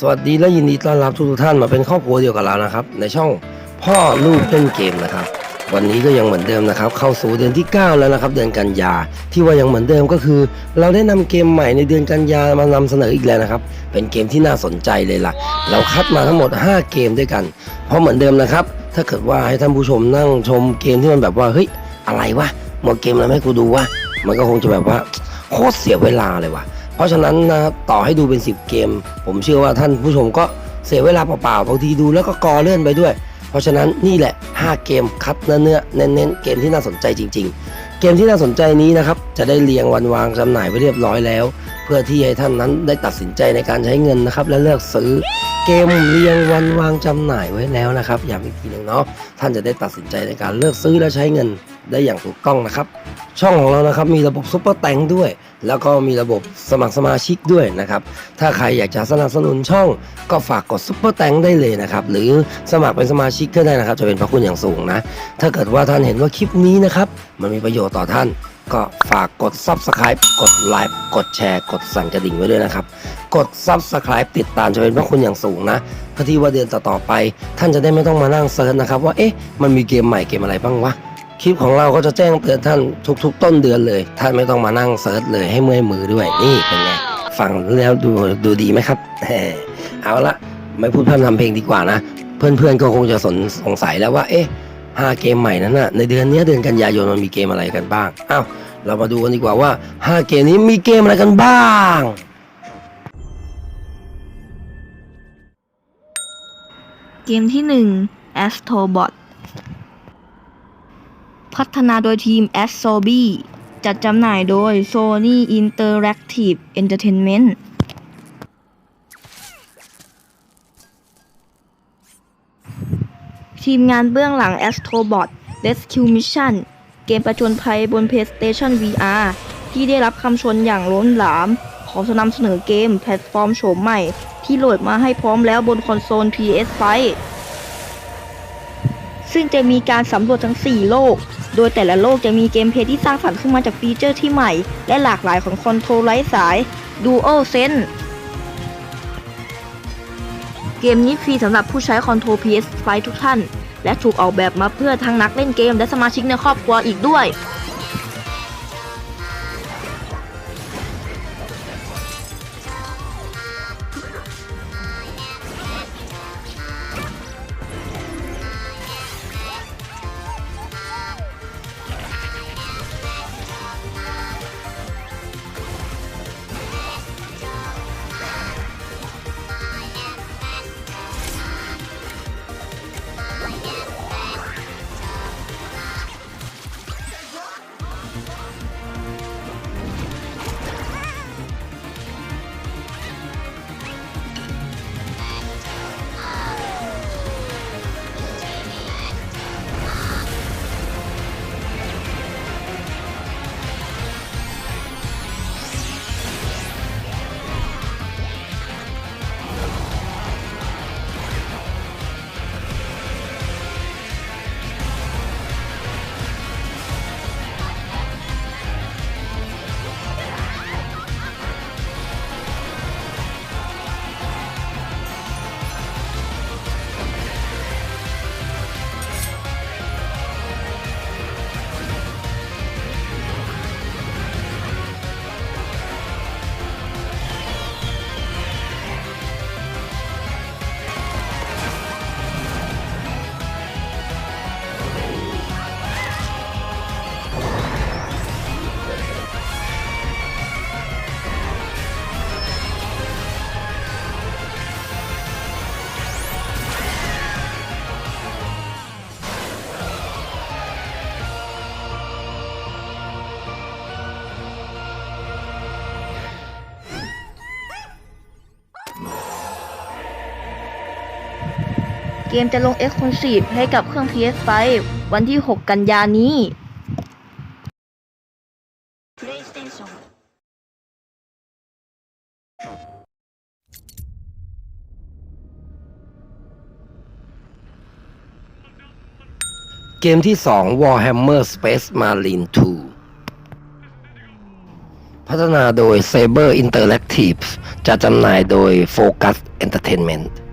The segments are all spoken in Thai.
สวัสดีและยินดีต้อนรับทุกท่านมาเป็นครอบครัวเดียวกับเรานะครับ ในช่องพ่อลูกเล่นเกมนะครับ วันนี้ก็ยังเหมือนเดิมนะครับ เข้าสู่เดือนที่ 9 แล้วนะครับ เดือนกันยา ที่ว่ายังเหมือนเดิมก็คือ เราได้นำเกมใหม่ในเดือนกันยามานำเสนออีกแล้วนะครับ เป็นเกมที่น่าสนใจเลยล่ะ เราคัดมาทั้งหมด 5 เกมด้วยกัน เพราะเหมือนเดิมนะครับ ถ้าเกิดว่าให้ท่านผู้ชมนั่งชมเกมที่มันแบบว่าเฮ้ยอะไรวะหมดเกมแล้วไม่ให้กูดูวะมันก็คงจะแบบว่าโคตรเสียเวลาเลยว่ะ เพราะฉะนั้นนะครับต่อให้ดูเป็น 10 เกม ผมเชื่อว่าท่านผู้ชมก็เสียเวลาเปล่าๆบางทีดูแล้วก็กอเลื่อนไปด้วย เพราะฉะนั้นนี่แหละ 5 เกมคัดเนื้อเนื้อเน้นๆเกมที่น่าสนใจจริง ๆ เกมที่น่าสนใจนี้นะครับจะได้เรียงวันวางจำหน่ายไว้เรียบร้อยแล้ว เพื่อที่ให้ท่านนั้นได้ตัดสินใจในการใช้เงินนะครับและเลือกซื้อ เกมเรียงวันวางจำหน่ายไว้แล้วนะครับย้ำอีกทีหนึ่งเนาะท่านจะได้ตัดสินใจในการเลือกซื้อและใช้เงินได้อย่างถูกต้องนะครับ ช่องของเรานะครับมีระบบซุปเปอร์แตงด้วย แล้วก็มีระบบสมัครสมาชิกด้วยนะครับ ถ้าใครอยากจะสนับสนุนช่องก็ฝากกดซุปเปอร์แตงได้เลยนะครับหรือสมัครเป็นสมาชิกก็ได้นะครับ จะเป็นพระคุณอย่างสูงนะ ถ้าเกิดว่าท่านเห็นว่าคลิปนี้นะครับมันมีประโยชน์ต่อท่าน ก็ฝากกด Subscribe กดไลค์กดแชร์ กดสั่นกระดิ่งไว้ด้วยนะครับ กด Subscribe ติดตามจะเป็นพระคุณอย่างสูงนะเพื่อที่ว่าเดือนต่อๆไป ท่านจะได้ไม่ต้องมานั่งเซิร์ชนะครับ ว่าเอ๊ะมันมีเกมใหม่เกมอะไรบ้างวะคลิปของเราก็จะแจ้งเตือนท่านทุก ๆ ต้นเดือนเลย ท่านไม่ต้องมานั่งเซิร์ชเลยให้เมื่อยมือด้วยนี่เป็นไงฟังแล้วดูดูดีไหมครับเอาละไม่พูดพร่ำทำเพลงดีกว่านะ เพื่อนๆก็คงจะสนสงสัยแล้วว่า เอ๊ะ ห้าเกมใหม่นั้นน่ะในเดือนนี้เดือนกันยายนมันมีเกมอะไรกันบ้างอ้าวเรามาดูกันดีกว่าว่าห้าเกมนี้มีเกมอะไรกันบ้างเกมที่ 1 Astrobot พัฒนาโดยทีม a s t o b y จัดจำหน่ายโดย Sony Interactive Entertainment ทีมงานเบื้องหลัง Astrobot Rescue Mission เกมประจนภัยบน PlayStation VR ที่ได้รับคำชมอย่างล้นหลาม ขอนำเสนอเกมแพลตฟอร์มโฉมใหม่ ที่โหลดมาให้พร้อมแล้วบนคอนโซล PS5 ซึ่งจะมีการสำรวจทั้ง 4 โลก โดยแต่ละโลกจะมีเกมเพลย์ที่สร้างสรรค์ขึ้นมาจากฟีเจอร์ที่ใหม่ และหลากหลายของคอนโทรลไร้สาย Dual Sense เกมนี้ฟรีสำหรับผู้ใช้คอนโทรล PS5 ทุกท่าน และถูกออกแบบมาเพื่อทั้งนักเล่นเกมและสมาชิกในครอบครัวอีกด้วย กมจะลง Exclusive ให้กับเครื่อง PS5 วันที่ 6 กันยานี้ เกมที่ 2 Warhammer Space Marine 2 พัฒนาโดย Saber Interactive จะจำหน่ายโดย Focus Entertainment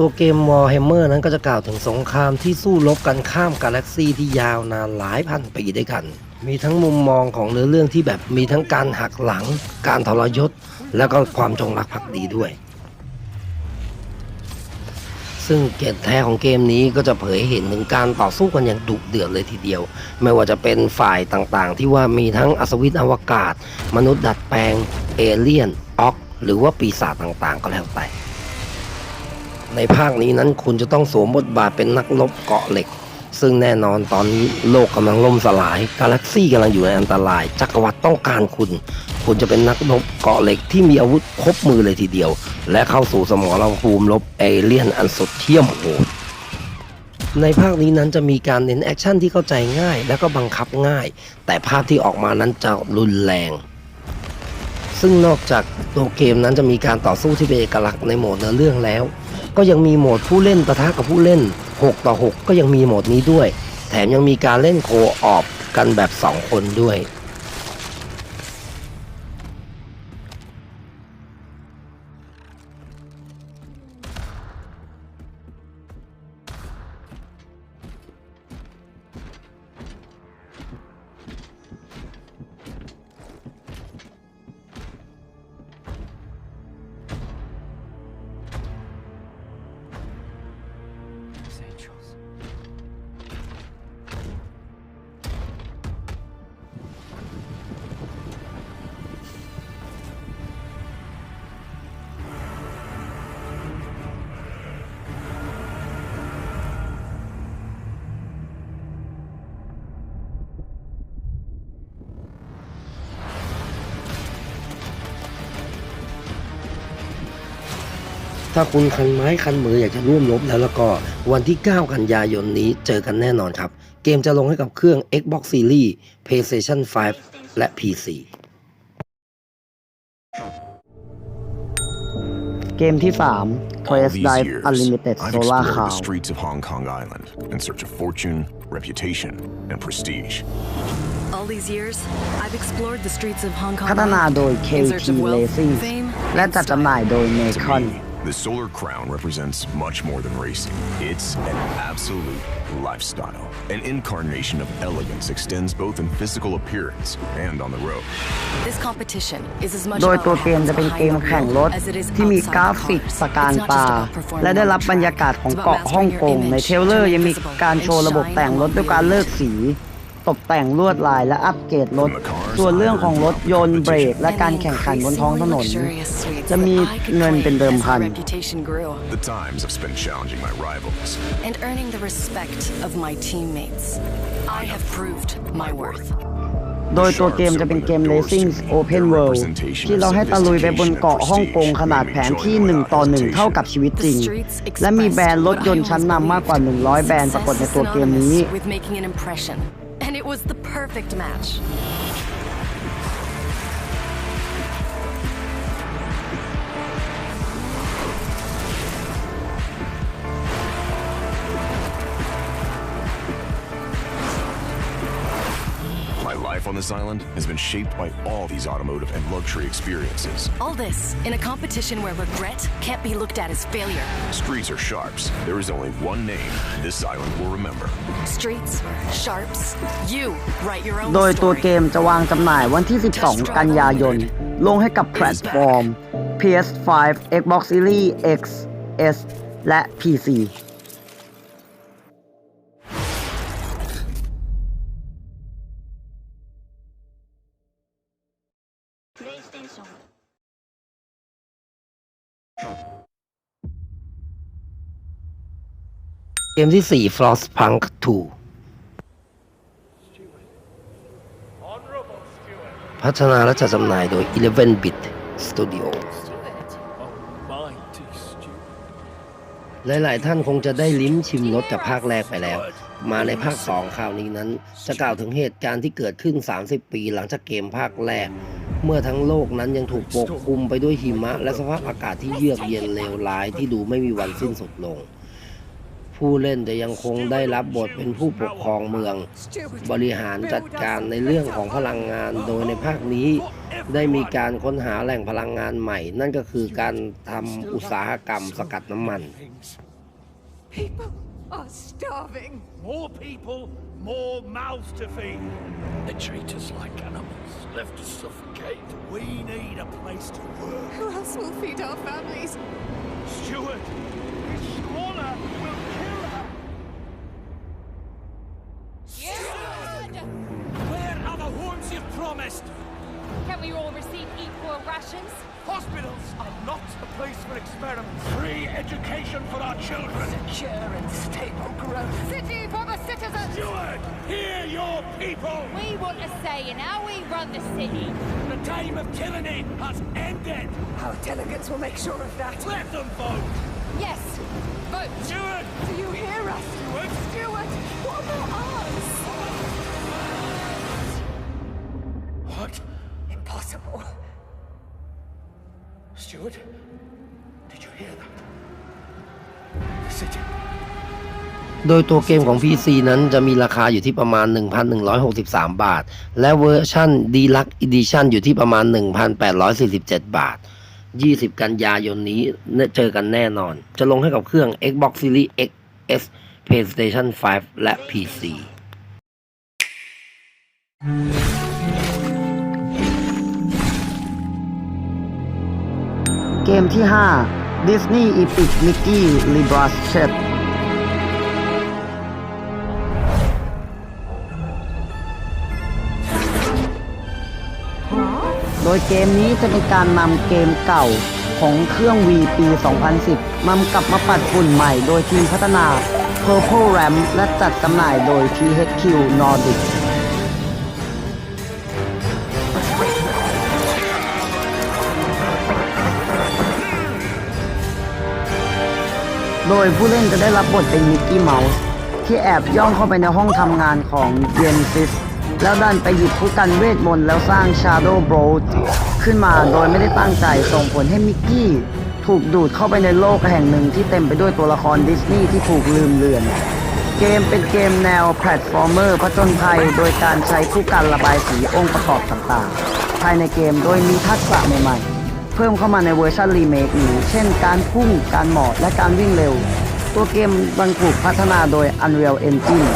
ตัวเกม Warhammer นั้นก็จะกล่าวถึงสงครามที่สู้รบกันข้ามกาแล็กซีที่ยาวนานหลายพันปีด้วยกัน มีทั้งมุมมองของเนื้อเรื่องที่แบบมีทั้งการหักหลัง การทรยศ แล้วก็ความจงรักภักดีด้วย ซึ่งเกตแท้ของเกมนี้ก็จะเผยเห็นถึงการต่อสู้กันอย่างดุเดือดเลยทีเดียว ไม่ว่าจะเป็นฝ่ายต่างๆ ที่ว่ามีทั้งอัศวินอวกาศ มนุษย์ดัดแปลง เอเลี่ยน ออก หรือว่าปีศาจต่างๆ ก็แล้วแต่ ในภาคนี้นั้นคุณจะต้องสวมบทบาทเป็นนักรบเกาะเหล็ก ซึ่งแน่นอนตอนนี้โลกกำลังล่มสลาย กาแล็กซี่กำลังอยู่ในอันตราย จักรวรรดิต้องการคุณ คุณจะเป็นนักรบเกาะเหล็กที่มีอาวุธครบมือเลยทีเดียว และเข้าสู่สมรภูมิรบเอเลี่ยนอันสุดเที่ยมโหดในภาคนี้นั้นจะมีการเน้นแอคชั่นที่เข้าใจง่าย และก็บังคับง่าย แต่ภาพที่ออกมานั้นจะรุนแรง ซึ่งนอกจากตัวเกมนั้นจะมีการต่อสู้ที่เป็นเอกลักษณ์ในโหมดเนื้อเรื่องแล้ว ก็ยังมีโหมดผู้เล่นปะทะกับผู้เล่น 6 ต่อ 6 ก็ยังมีโหมดนี้ด้วย แถมยังมีการเล่นโคออบกันแบบ 2 คนด้วย ถ้าคุณคันไม้คันมืออยากจะร่วมรบแล้วแล้วก็วันที่ 9 กันยายนนี้เจอกันแน่นอนครับ เกมจะลงให้กับเครื่อง Xbox Series PlayStation 5 และ PC เกมที่3 All Quest these Dive years, Unlimited I've Solar explored Cloud the streets of Hong Kong Island in search of fortune, reputation, and prestige. All these years, I've explored the streets of Hong Kong พัฒนาโดย in KT search of wealth, Racing fame, และ and จัดจำหน่าย style. โดย To Nacon me, the Solar Crown represents much more than racing. It's an absolute lifestyle. An incarnation of elegance extends both in physical appearance and on the road. This competition is as much โดย about ตัว what เกม happens จะเป็น behind เกม the แข่ง wheel รถ as it is ที่มี outside กรา the ฟิก cars. ตะการ It's not ตา just about performing และได้รับ on บรร track. ยากาศของ It's about เกาะ mastering ฮ่องกง your ใน image, เทรลเลอร์ becoming ยังมี visible, การโชว์ and ระบบ shine แต่งรถ along ด้วย the การ way. เลิกสี ตกแต่งลวดลายและอัปเกรดรถ ส่วนเรื่องของรถยนต์เบรกและ And การ the แข่งขันบนท้องถนน increasingly luxurious suites จะมี that I could เงิน claim เป็นเดิม as my พัน reputation grew. The times I've spent challenging my rivals. and earning the respect of my teammates. I have proved my worth. โดยตัวเกมจะเป็นเกม Racing Open World ที่เราให้ตะลุยไปบนเกาะฮ่องกงขนาดแผนที่ 1 ต่อ 1 เท่ากับชีวิตจริง และมีแบรนด์รถยนต์ชั้นนำมากกว่า 100 แบรนด์ปรากฏในตัวเกมนี้ was the perfect match. on this island has been shaped by all these automotive and luxury experiences. All this in a competition where regret can't be looked at as failure. Streets are sharps. There is only one name this island will remember. Streets, sharps, you write your own โดยตัว story. เกมจะวางจำหน่ายวันที่ 12 กันยายน ลงให้กับแพลตฟอร์ม PS5 Xbox Series X S และ PC เกมที่4 Frostpunk 2 พัฒนาและจัดจำหน่ายโดย 11 Bit Studio หลาย ๆ ท่านคงจะได้ลิ้มชิมรสกับภาคแรกไปแล้ว มาในภาค 2 คราวนี้นั้น จะกล่าวถึงเหตุการณ์ที่เกิดขึ้น 30 ปีหลังจากเกมภาคแรก เมื่อทั้งโลกนั้นยังถูกปกคลุมไปด้วยหิมะ และสภาพอากาศที่เยือกเย็นเลวร้ายที่ดูไม่มีวันสิ้นสุดลง ผู้เล่นจะยังคงได้รับบทเป็นผู้ปกครองเมือง บริหารจัดการในเรื่องของพลังงานโดยในภาคนี้ ได้มีการค้นหาแหล่งพลังงานใหม่ นั่นก็คือการทำอุตสาหกรรมสกัดน้ำมัน People are starving. More people, more mouths to feed. They treat us like animals, left to suffocate. We need a place to work. Who else will feed our families? Stuart, experiments. Free education for our children. Secure and stable growth. City for the citizens. Stuart, hear your people. We want a say in how we run the city. The time of tyranny has ended. Our delegates will make sure of that. Let them vote. Yes, vote. Stuart, Do you hear us? Stuart? Stuart, what about us? what? Impossible. Stuart, did you hear that? The city. โดยตัวเกมของ PC นั้นจะมีราคาอยู่ที่ประมาณ 1,163 บาท และเวอร์ชั่น Deluxe Edition อยู่ที่ประมาณ 1,847 บาท 20 กันยายนนี้เจอกันแน่นอน จะลงให้กับเครื่อง Xbox Series X S PlayStation 5 และ PC เกมที่ 5 Disney Epic Mickey Libras Chat โดยเกมนี้จะเป็นการนำเกมเก่าของเครื่อง V ปี 2010 นำกลับมาปัดฝุ่นใหม่โดยทีมพัฒนา Purple Ram และจัดจำหน่ายโดย THQ Nordic โดยผู้เล่นจะได้รับบทเป็นมิกกี้เมาส์ที่แอบย่องเข้าไปในห้องทำงานของเยนซิสแล้วดันไปหยิบผู้กันเวทมนต์แล้วสร้าง Shadow b r o a d ขึ้นมาโดยไม่ได้ตั้งใจส่งผลให้มิกกี้ถูกดูดเข้าไปในโลกแห่งหนึ่งที่เต็มไปด้วยตัวละครดิสนีย์ที่ถูกลืมเลือน เกมเป็นเกมแนวแพลตฟอร์เมอร์ผจญภัยโดยการใช้ผู้กันระบายสีองค์ประกอบต่างๆ ภายในเกมโดยมีทักษะใหม่ๆ เพิ่มเข้ามาในเวอร์ชันรีเมคนี้ เช่นการพุ่ง การหมอบและการวิ่งเร็ว ตัวเกมบังถูกพัฒนาโดย Unreal Engine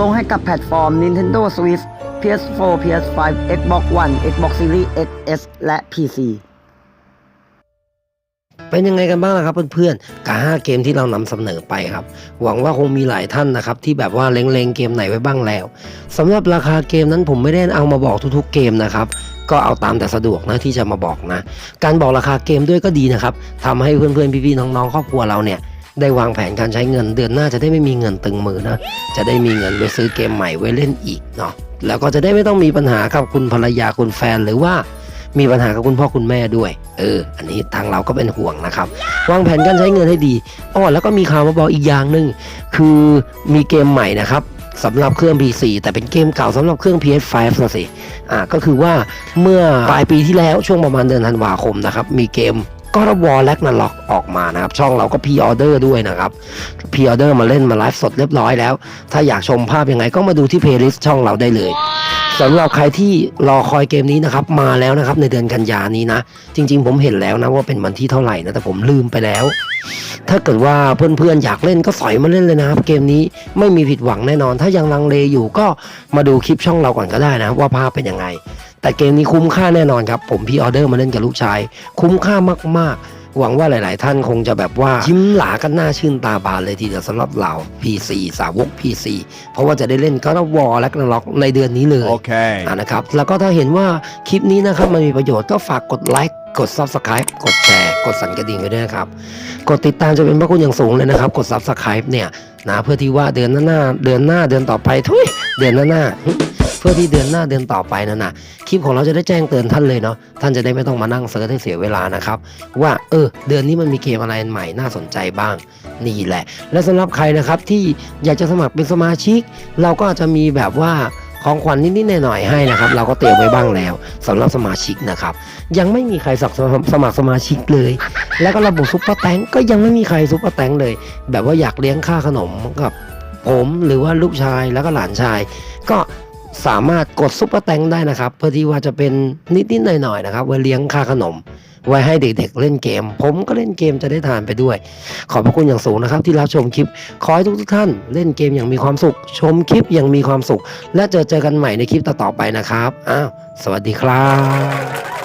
ลงให้กับแพลตฟอร์ม Nintendo Switch PS4 PS5 Xbox One Xbox Series XS และ PC เป็นยังไงกันบ้างล่ะครับเพื่อนๆกับ5เกมที่เรานำเสนอไปครับ หวังว่าคงมีหลายท่านนะครับ ที่แบบว่าเล็งๆเกมไหนไว้บ้างแล้วสำหรับราคาเกมนั้นผมไม่ได้เอามาบอกทุกๆเกมนะครับ ก็เอาตามแต่สะดวกนะที่จะมาบอกนะ การบอกราคาเกมด้วยก็ดีนะครับทำให้เพื่อนๆพี่ๆน้องๆครอบครัวเราเนี่ย ได้วางแผนการใช้เงินเดือนหน้าจะได้ไม่มีเงินตึงมือนะ จะได้มีเงินไปซื้อเกมใหม่ไว้เล่นอีกเนาะแล้วก็จะได้ไม่ต้องมีปัญหากับคุณภรรยาคุณแฟนหรือว่ามีปัญหากับคุณพ่อคุณแม่ด้วย เออ อันนี้ทางเราก็เป็นห่วงนะครับ วางแผนการใช้เงินให้ดีอ้อแล้วก็มีข่าวมาบอกอีกอย่างหนึ่งคือมีเกมใหม่นะครับสำหรับเครื่อง PC แต่เป็นเกมเก่าสำหรับเครื่อง PS5 นะสิ อ่า ก็คือว่าเมื่อปลายปีที่แล้วช่วงประมาณเดือนธันวาคมนะครับ มีเกม ก็รวอลแลกนาล็อกออกมานะครับ ช่องเราก็พีออเดอร์ด้วยนะครับพีออเดอร์มาเล่นมาไลฟ์สดเรียบร้อยแล้ว ถ้าอยากชมภาพยังไงก็มาดูที่เพลย์ลิสต์ช่องเราได้เลย สำหรับใครที่รอคอยเกมนี้นะครับมาแล้วนะครับในเดือนกันยานี้นะ จริง ๆ ผมเห็นแล้วนะว่าเป็นวันที่เท่าไหร่นะแต่ผมลืมไปแล้ว ถ้าเกิดว่าเพื่อนๆอยากเล่นก็สอยมาเล่นเลยนะครับ เกมนี้ไม่มีผิดหวังแน่นอน ถ้ายังลังเลอยู่ก็มาดูคลิปช่องเราก่อนก็ได้นะว่าภาพเป็นยังไง แต่เกมนี้คุ้มค่าแน่นอนครับผมพี่ออเดอร์มาเล่นกับลูกชาย คุ้มค่ามากๆ หวังว่าหลาย ๆ ท่านคงจะแบบว่ายิ้มหลากันหน้าชื่นตาบานเลยทีเดียวสำหรับเรา PC สาวก PC เพราะว่าจะได้เล่นก็วอลและกันล็อกในเดือนนี้เลย Okay. อ่านะครับแล้วก็ถ้าเห็นว่าคลิปนี้นะครับมันมีประโยชน์ก็ฝากกดไลค์กด subscribe กดแชร์กดสั่นกระดิ่งไว้ด้วยนะครับ กดติดตามจะเป็นพระคุณอย่างสูงเลยนะครับ กด subscribe เนี่ยนะเพื่อที่ว่าเดือนหน้าๆเดือนหน้าเดือนต่อไปทุยเดือนหน้าๆหึเพื่อที่เดือนหน้าเดือนต่อไปนั่นนะคลิปของเราจะได้แจ้งเตือนท่านเลยเนาะท่านจะได้ไม่ต้องมานั่งเซิร์ชให้เสียเวลานะครับว่าเออเดือนนี้มันมีเกมอะไรใหม่น่าสนใจบ้างนี่แหละ และสำหรับใครนะครับที่อยากจะสมัครเป็นสมาชิก เราก็จะมีแบบว่าของขวัญนิดๆหน่อยๆให้นะครับ เราก็เตรียมไว้บ้างแล้วสำหรับสมาชิกนะครับ ยังไม่มีใครสมัครสมัครสมาชิกเลย แล้วก็ระบบซุปเปอร์แตงก็ยังไม่มีใครซุปเปอร์แตงเลย แบบว่าอยากเลี้ยงค่าขนมกับผมหรือว่าลูกชายแล้วก็หลานชาย ก็ สามารถกดซุปเปอร์แตงได้นะครับ เพื่อที่ว่าจะเป็นนิดๆหน่อยๆนะครับไว้เลี้ยงค่าขนม ไว้ให้เด็กๆเล่นเกม ผมก็เล่นเกมจะได้ทานไปด้วย ขอบพระคุณอย่างสูงนะครับ ที่รับชมคลิป ขอให้ทุกๆท่าน เล่นเกมอย่างมีความสุข ชมคลิปอย่างมีความสุข และเจอเจอกันใหม่ในคลิปต่อๆไปนะครับอ้าวสวัสดีครับ